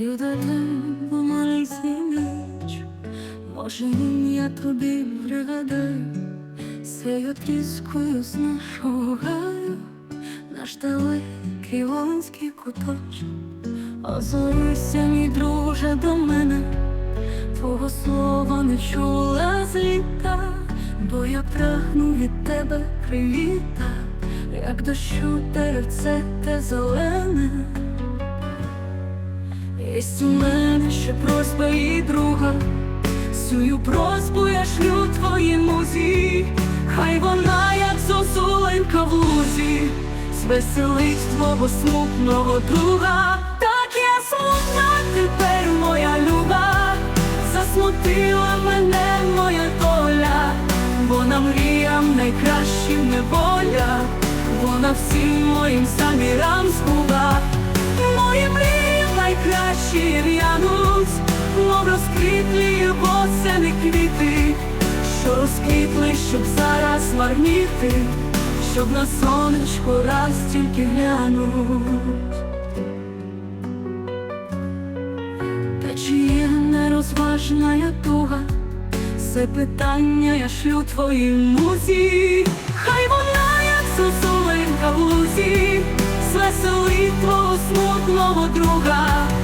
Шлю далеко маленьку ніч, може я тобі пригадаю, Сею тріскою з нашого гаю, наш далекий волинський куточок. Озорися, мій друже, до мене, Твого слова не чула з літа, бо я прагну від тебе привіта, як дощу деревце те зелене. Єсть у мене ще просьба і друга, Сую просьбу я шлю твоїй музі, хай вона, як зозуленька в лузі, звеселить твого смутного друга. Так я смутна тепер, моя люба, засмутила мене моя доля, вона мріям найкращим неволя, вона всім моїм замірам згуба. Розквітлі восени квіти, що розквітли, щоб зараз марніти, щоб на сонечко раз тільки глянуть. Та чи є нерозважна я туга, це питання я шлю твоїй музі, хай вона, як сосуленька в лузі, звеселить твого смутного друга.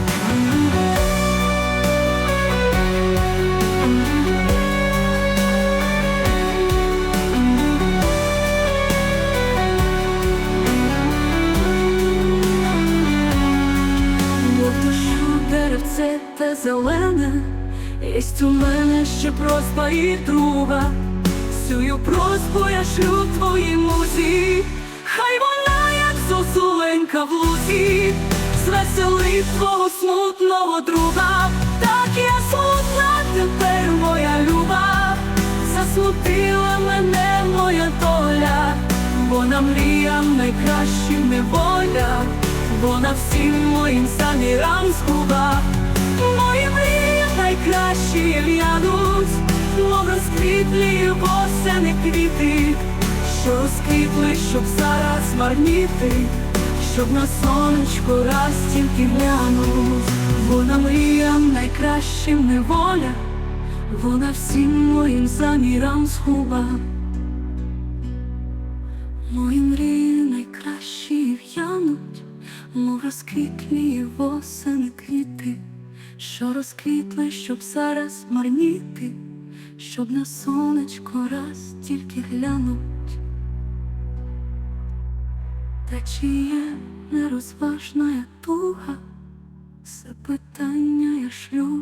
Деревце те зелене, Єсть у мене ще просьба і друга, Сюю просьбу я шлю твоїй музі, хай вона, як зозуленька в лузі, звеселить твого смутного друга, так я смутна тепер, моя люба, засмутила мене моя доля, вона мріям найкращим неволя, вона всім моїм. Мої найкращі в'януть, мов розквітлі восени квіти, що розквітли, щоб зараз марніти, щоб на сонечко раз тільки глянуть, вона мріям найкращим неволя, вона всім моїм замірам згуба. Мої мрії найкращі в'януть, мов розквітлі восени квіти, що розквітли, щоб зараз марніти, щоб на сонечко раз тільки глянуть. Та чи є нерозважна туга, запитання я шлю